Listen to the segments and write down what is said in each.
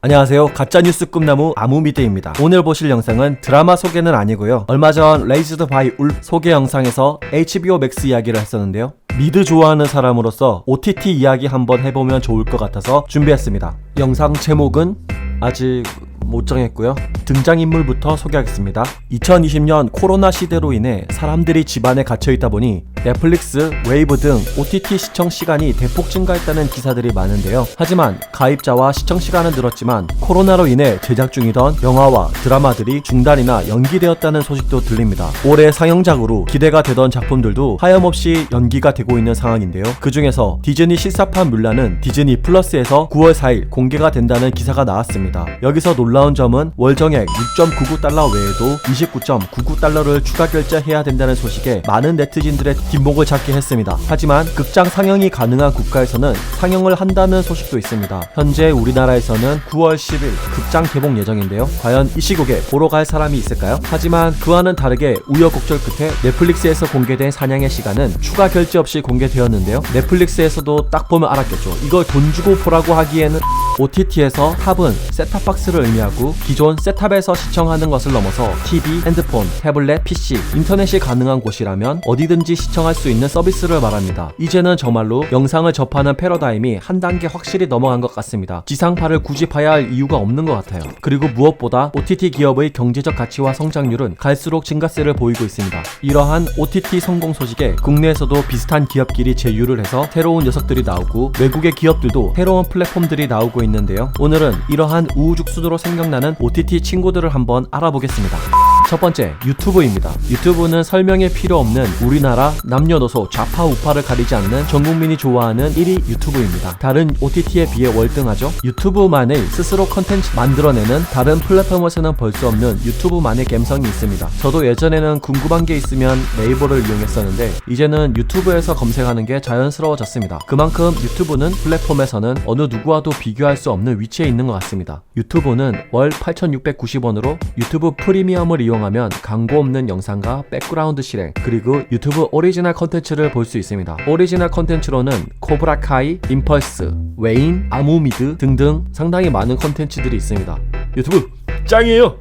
안녕하세요. 가짜뉴스 꿈나무 아무미드입니다. 오늘 보실 영상은 드라마 소개는 아니고요. 얼마 전 레이즈드 바이 울 소개 영상에서 HBO 맥스 이야기를 했었는데요. 미드 좋아하는 사람으로서 OTT 이야기 한번 해보면 좋을 것 같아서 준비했습니다. 영상 제목은 아직 못 정했고요. 등장인물부터 소개하겠습니다. 2020년 코로나 시대로 인해 사람들이 집안에 갇혀 있다 보니 넷플릭스, 웨이브 등 OTT 시청 시간이 대폭 증가했다는 기사들이 많은데요. 하지만 가입자와 시청 시간은 늘었지만 코로나로 인해 제작 중이던 영화와 드라마들이 중단이나 연기되었다는 소식도 들립니다. 올해 상영작으로 기대가 되던 작품들도 하염없이 연기가 되고 있는 상황인데요. 그 중에서 디즈니 실사판 물란은 디즈니 플러스에서 9월 4일 공개가 된다는 기사가 나왔습니다. 여기서 놀라운 점은 월정액 6.99달러 외에도 29.99달러를 추가 결제해야 된다는 소식에 많은 네티즌들의 뒷목을 찾게 했습니다. 하지만 극장 상영이 가능한 국가에서는 상영을 한다는 소식도 있습니다. 현재 우리나라에서는 9월 10일 극장 개봉 예정인데요. 과연 이 시국에 보러 갈 사람이 있을까요? 하지만 그와는 다르게 우여곡절 끝에 넷플릭스에서 공개된 사냥의 시간은 추가 결제 없이 공개되었는데요. 넷플릭스에서도 딱 보면 알았겠죠. 이걸 돈 주고 보라고 하기에는 OTT에서 탑은 셋탑박스를 의미하고 기존 셋탑에서 시청하는 것을 넘어서 TV, 핸드폰, 태블릿, PC, 인터넷이 가능한 곳이라면 어디든지 시청 할 수 있는 서비스를 말합니다. 이제는 정말로 영상을 접하는 패러다임이 한 단계 확실히 넘어간 것 같습니다. 지상파를 굳이 봐야 할 이유가 없는 것 같아요. 그리고 무엇보다 OTT 기업의 경제적 가치와 성장률은 갈수록 증가세를 보이고 있습니다. 이러한 OTT 성공 소식에 국내에서도 비슷한 기업끼리 제휴를 해서 새로운 녀석들이 나오고 외국의 기업들도 새로운 플랫폼들이 나오고 있는데요. 오늘은 이러한 우후죽순으로 생각나는 OTT 친구들을 한번 알아보겠습니다. 첫 번째, 유튜브입니다. 유튜브는 설명에 필요 없는 우리나라 남녀노소 좌파 우파를 가리지 않는 전 국민이 좋아하는 1위 유튜브입니다. 다른 OTT에 비해 월등하죠? 유튜브만의 스스로 컨텐츠 만들어내는 다른 플랫폼에서는 볼 수 없는 유튜브만의 감성이 있습니다. 저도 예전에는 궁금한 게 있으면 네이버를 이용했었는데 이제는 유튜브에서 검색하는 게 자연스러워졌습니다. 그만큼 유튜브는 플랫폼에서는 어느 누구와도 비교할 수 없는 위치에 있는 것 같습니다. 유튜브는 월 8,690원으로 유튜브 프리미엄을 이용 하면 광고 없는 영상과 백그라운드 실행 그리고 유튜브 오리지널 컨텐츠를 볼 수 있습니다. 오리지널 컨텐츠로는 코브라카이, 임펄스, 웨인, 아무미드 등등 상당히 많은 컨텐츠들이 있습니다. 유튜브 짱이에요!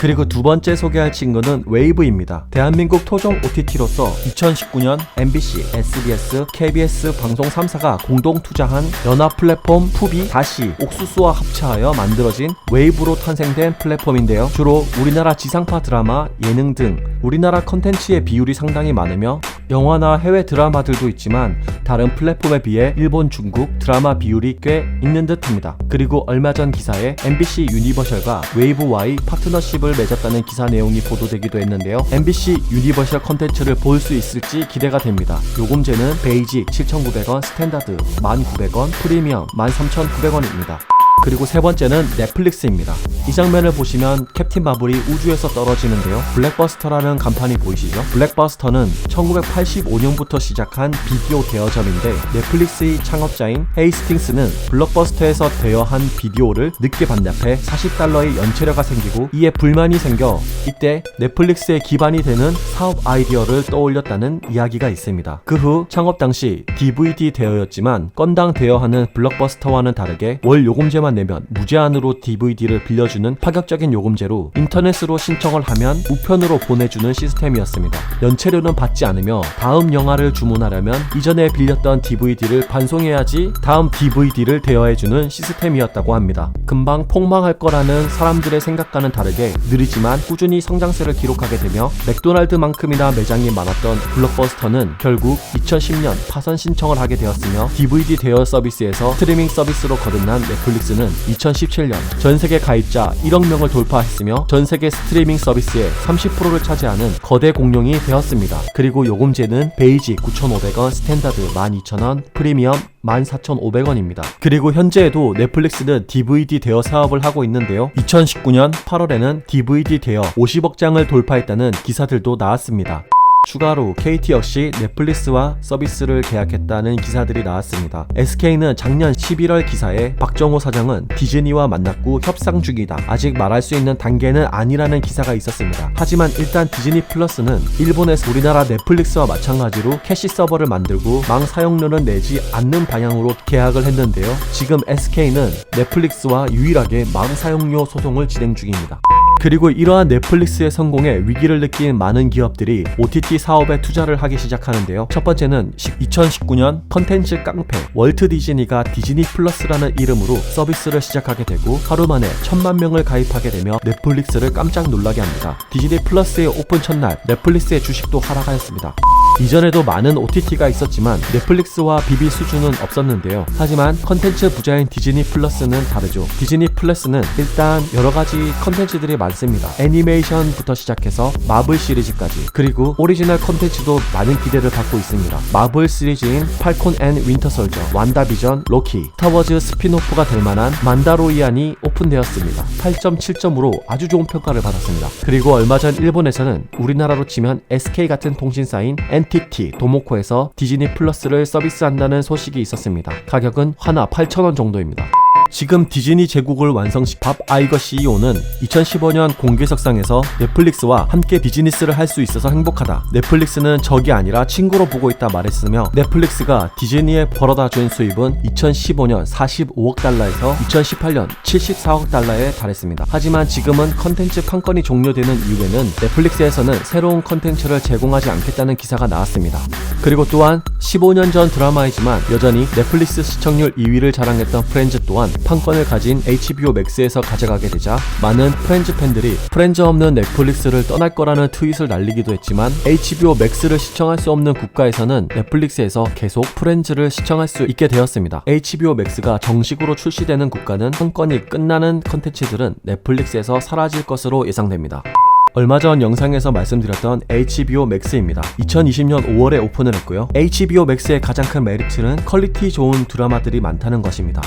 그리고 두 번째 소개할 친구는 웨이브입니다. 대한민국 토종 OTT로서 2019년 MBC, SBS, KBS 방송 3사가 공동 투자한 연합 플랫폼 푸비 다시 옥수수와 합체하여 만들어진 웨이브로 탄생된 플랫폼인데요. 주로 우리나라 지상파 드라마, 예능 등 우리나라 컨텐츠의 비율이 상당히 많으며 영화나 해외 드라마들도 있지만 다른 플랫폼에 비해 일본, 중국 드라마 비율이 꽤 있는 듯합니다. 그리고 얼마 전 기사에 MBC 유니버셜과 웨이브와의 파트너십을 맺었다는 기사 내용이 보도되기도 했는데요. MBC 유니버셜 컨텐츠를 볼 수 있을지 기대가 됩니다. 요금제는 베이직 7,900원, 스탠다드 1,900원, 프리미엄 13,900원입니다. 그리고 세 번째는 넷플릭스입니다. 이 장면을 보시면 캡틴 마블이 우주에서 떨어지는데요. 블랙버스터라는 간판이 보이시죠? 블랙버스터는 1985년부터 시작한 비디오 대여점인데 넷플릭스의 창업자인 헤이스팅스는 블록버스터에서 대여한 비디오를 늦게 반납해 40달러의 연체료가 생기고 이에 불만이 생겨 이때 넷플릭스의 기반이 되는 사업 아이디어를 떠올렸다는 이야기가 있습니다. 그 후 창업 당시 DVD 대여였지만 건당 대여하는 블록버스터와는 다르게 월 요금제 만 내면 무제한으로 DVD를 빌려주는 파격적인 요금제로 인터넷으로 신청을 하면 우편으로 보내주는 시스템이었습니다. 연체료는 받지 않으며 다음 영화를 주문하려면 이전에 빌렸던 DVD를 반송해야지 다음 DVD를 대여해주는 시스템이었다고 합니다. 금방 폭망할 거라는 사람들의 생각과는 다르게 느리지만 꾸준히 성장세를 기록하게 되며 맥도날드만큼이나 매장이 많았던 블록버스터는 결국 2010년 파산 신청을 하게 되었으며 DVD 대여 서비스에서 스트리밍 서비스로 거듭난 넷플릭스 는 2017년 전 세계 가입자 1억 명을 돌파했으며 전 세계 스트리밍 서비스의 30%를 차지하는 거대 공룡이 되었습니다. 그리고 요금제는 베이직 9,500원, 스탠다드 12,000원, 프리미엄 14,500원입니다. 그리고 현재에도 넷플릭스는 DVD 대여 사업을 하고 있는데요. 2019년 8월에는 DVD 대여 50억 장을 돌파했다는 기사들도 나왔습니다. 추가로 KT 역시 넷플릭스와 서비스를 계약했다는 기사들이 나왔습니다. SK는 작년 11월 기사에 박정호 사장은 디즈니와 만났고 협상 중이다. 아직 말할 수 있는 단계는 아니라는 기사가 있었습니다. 하지만 일단 디즈니 플러스는 일본에서 우리나라 넷플릭스와 마찬가지로 캐시 서버를 만들고 망 사용료는 내지 않는 방향으로 계약을 했는데요. 지금 SK는 넷플릭스와 유일하게 망 사용료 소송을 진행 중입니다. 그리고 이러한 넷플릭스의 성공에 위기를 느낀 많은 기업들이 OTT 사업에 투자를 하기 시작하는데요. 첫 번째는 2019년 컨텐츠 깡패 월트 디즈니가 디즈니 플러스라는 이름으로 서비스를 시작하게 되고 하루 만에 천만 명을 가입하게 되며 넷플릭스를 깜짝 놀라게 합니다. 디즈니 플러스의 오픈 첫날 넷플릭스의 주식도 하락하였습니다. 이전에도 많은 OTT가 있었지만 넷플릭스와 비빌 수준은 없었는데요. 하지만 컨텐츠 부자인 디즈니 플러스는 다르죠. 디즈니 플러스는 일단 여러 가지 컨텐츠들이 많습니다. 애니메이션부터 시작해서 마블 시리즈까지 그리고 오리지널 컨텐츠도 많은 기대를 받고 있습니다. 마블 시리즈인 팔콘 앤 윈터 솔저, 완다비전, 로키, 스타워즈 스피노프가 될 만한 만다로이안이 오픈되었습니다. 8.7점으로 아주 좋은 평가를 받았습니다. 그리고 얼마 전 일본에서는 우리나라로 치면 SK 같은 통신사인 NTT 도모코에서 디즈니 플러스를 서비스한다는 소식이 있었습니다. 가격은 하나 8,000원 정도입니다. 지금 디즈니 제국을 완성시 밥 아이거 CEO는 2015년 공개석상에서 넷플릭스와 함께 비즈니스를 할 수 있어서 행복하다. 넷플릭스는 적이 아니라 친구로 보고 있다 말했으며 넷플릭스가 디즈니에 벌어다 준 수입은 2015년 45억 달러에서 2018년 74억 달러에 달했습니다. 하지만 지금은 컨텐츠 판권이 종료되는 이후에는 넷플릭스에서는 새로운 컨텐츠를 제공하지 않겠다는 기사가 나왔습니다. 그리고 또한 15년 전 드라마이지만 여전히 넷플릭스 시청률 2위를 자랑했던 프렌즈 또한 판권을 가진 HBO 맥스에서 가져가게 되자 많은 프렌즈 팬들이 프렌즈 없는 넷플릭스를 떠날 거라는 트윗을 날리기도 했지만 HBO 맥스를 시청할 수 없는 국가에서는 넷플릭스에서 계속 프렌즈를 시청할 수 있게 되었습니다. HBO 맥스가 정식으로 출시되는 국가는 판권이 끝나는 컨텐츠들은 넷플릭스에서 사라질 것으로 예상됩니다. 얼마 전 영상에서 말씀드렸던 HBO Max입니다. 2020년 5월에 오픈을 했고요. HBO Max의 가장 큰 메리트는 퀄리티 좋은 드라마들이 많다는 것입니다.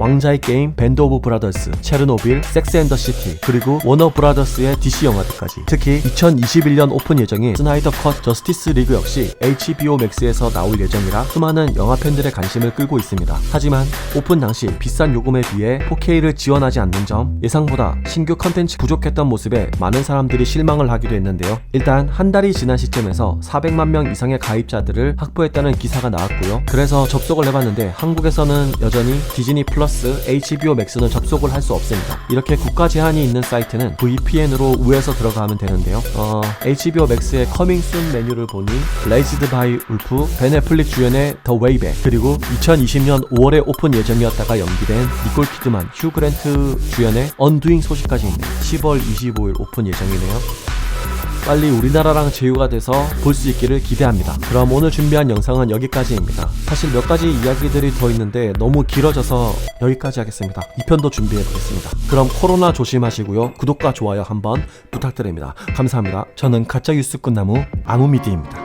왕자의 게임, 밴드 오브 브라더스, 체르노빌, 섹스 앤더 시티, 그리고 워너 브라더스의 DC 영화들까지. 특히 2021년 오픈 예정인 스나이더 컷 저스티스 리그 역시 HBO Max에서 나올 예정이라 수많은 영화 팬들의 관심을 끌고 있습니다. 하지만 오픈 당시 비싼 요금에 비해 4K를 지원하지 않는 점, 예상보다 신규 컨텐츠 부족했던 모습에 많은 사람들이 실망을 하기도 했는데요. 일단 한 달이 지난 시점에서 400만 명 이상의 가입자들을 확보했다는 기사가 나왔고요. 그래서 접속을 해봤는데 한국에서는 여전히 디즈니 플러스 HBO Max는 접속을 할 수 없습니다. 이렇게 국가 제한이 있는 사이트는 VPN으로 우에서 들어가면 되는데요. 어, HBO Max의 커밍 순 메뉴를 보니 레이즈드 바이 울프, 베네플릭 주연의 더 웨이백, 그리고 2020년 5월에 오픈 예정이었다가 연기된 니콜 키드만, 휴 그랜트 주연의 언두잉 소식까지 있네요. 10월 25일 오픈 예정이네요. 빨리 우리나라랑 제휴가 돼서 볼 수 있기를 기대합니다. 그럼 오늘 준비한 영상은 여기까지입니다. 사실 몇 가지 이야기들이 더 있는데 너무 길어져서 여기까지 하겠습니다. 2편도 준비해 보겠습니다. 그럼 코로나 조심하시고요. 구독과 좋아요 한번 부탁드립니다. 감사합니다. 저는 가짜 뉴스 끝나무 아무미디입니다.